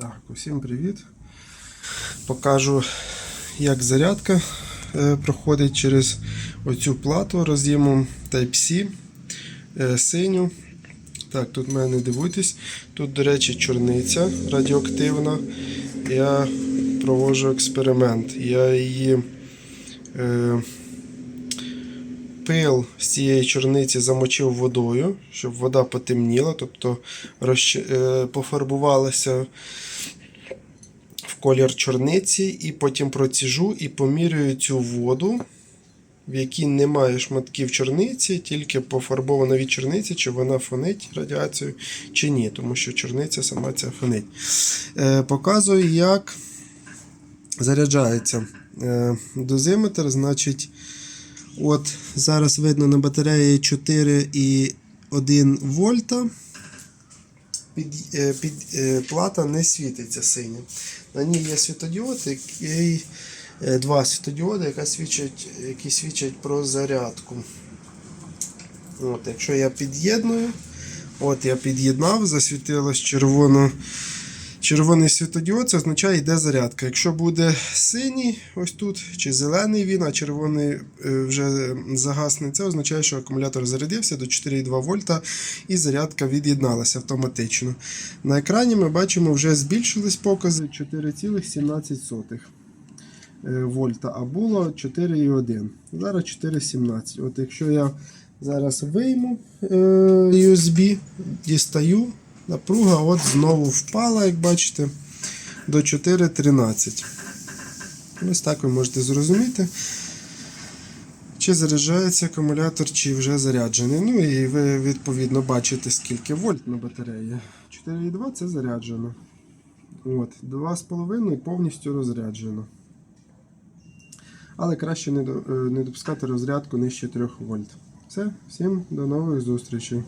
Так, усім привіт. Покажу, як зарядка е, проходить через оцю плату роз'ємом Type-C е, синю. Так, тут в мене не дивуйтесь. Тут, до речі, чорниця радіоактивна. Я проводжу експеримент. Я її е, пил з цієї чорниці замочив водою, щоб вода потемніла, тобто розч... е, пофарбувалася в колір чорниці, і потім проціжу і поміряю цю воду, в якій немає шматків чорниці, тільки пофарбована від чорниці, чи вона фонить радіацією, чи ні, тому що чорниця сама ця фонить. Е, показую, як заряджається е, дозиметр, значить. От зараз видно на батареї 4,1 вольта. Під, е, під, е, плата не світиться синя. На ній є світодіод, який, е, два світодіоди, яка свідчать, які свідчать про зарядку. От, якщо я під'єдную, от я під'єднав, засвітилось червоно. Червоний світодіод це означає йде зарядка. Якщо буде синій, ось тут, чи зелений він, а червоний е, вже загасне, це означає, що акумулятор зарядився до 4,2 вольта і зарядка від'єдналася автоматично. На екрані ми бачимо, вже збільшились покази 4,17 е, вольта, а було 4,1. Зараз 4,17. От якщо я зараз вийму е, USB, дістаю. Напруга от знову впала, як бачите, до 4,13. Ось так ви можете зрозуміти, чи заряджається акумулятор, чи вже заряджений. Ну і ви відповідно бачите, скільки вольт на батареї. 4,2 це заряджено. От, 2,5 повністю розряджено. Але краще не, е, допускати розрядку нижче 3 вольт. Все, всім до нових зустрічей.